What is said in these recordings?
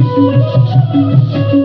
ちょっと!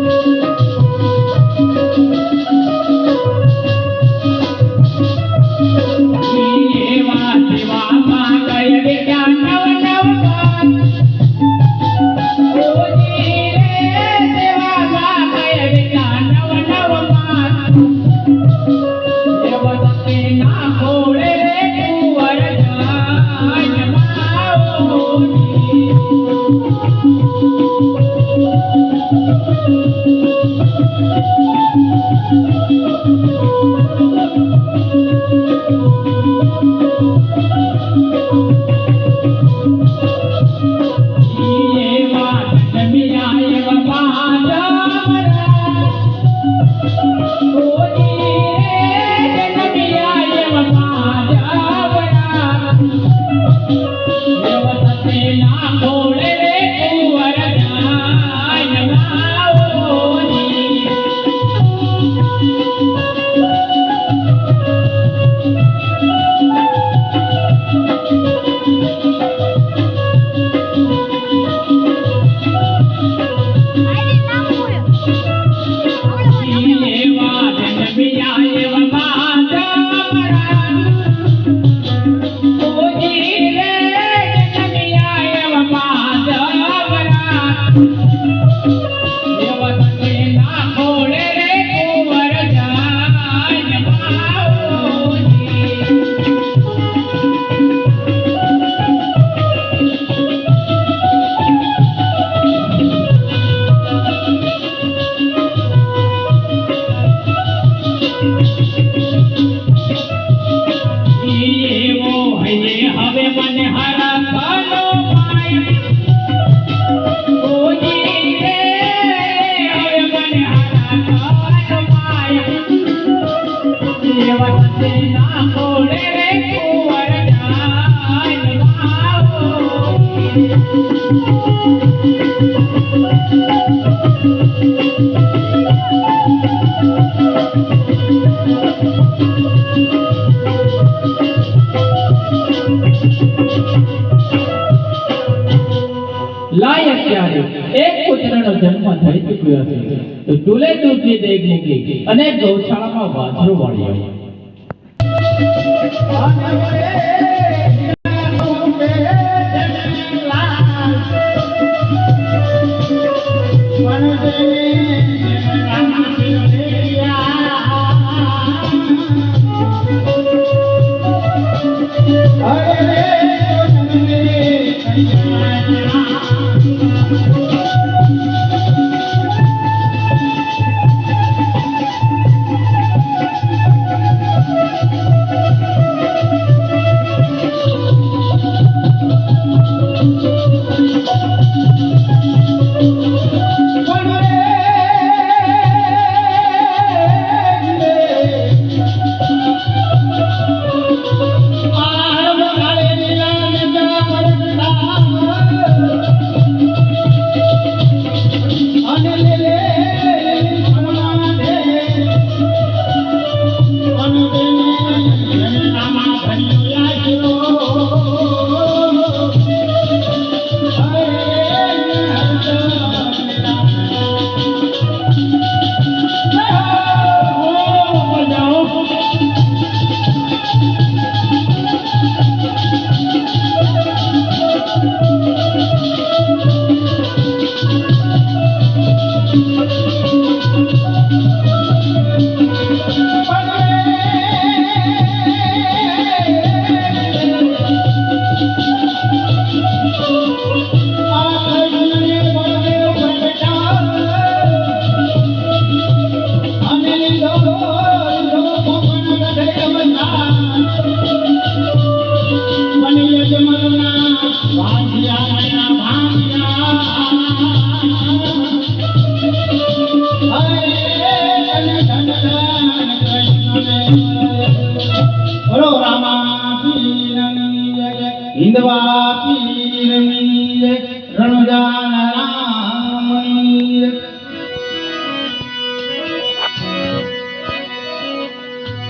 લાય અત્યારે એક પુત્રનો જન્મ થઈ ચૂક્યો હશે તો ચૂલે દૂધની દેગ નીકળી અને ગૌશાળામાં વાછરો વાળ્યો. હરો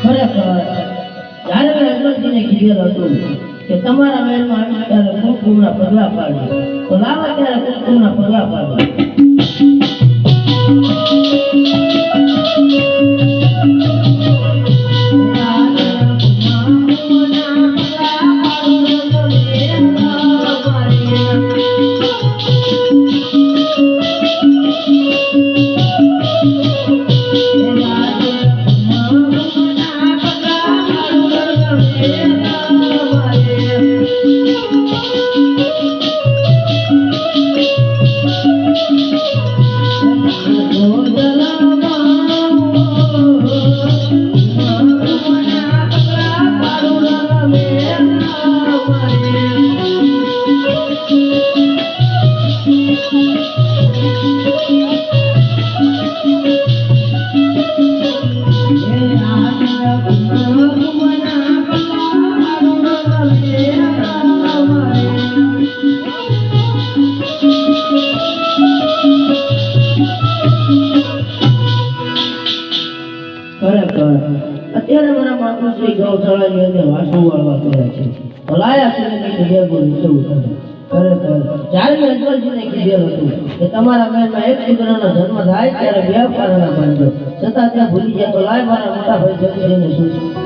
ખરેખર જ્યારે મેં હતું કે તમારા મહેલમાં આવી ત્યારે કુમકુમના પગલા પાડવા તો લાવા ત્યારે કુમકુમના પગલા પાડજો માતુશ્રી ગૌશાળાની અંદર વાસુ વાળવા કરે છે. તો લાયા સુરેને કીધેલ બોલ છે ખરેખર જ્યારે મેં અજવલજીને કીધેલ હતું. કે તમારા મહેલમાં એક પુત્રનો જન્મ થાય ત્યારે બે પારણા બાંધો છતાં ત્યાં ભૂલી ગયા તો લાય મારા મોટા ભાઈ જગદીશને શું છે?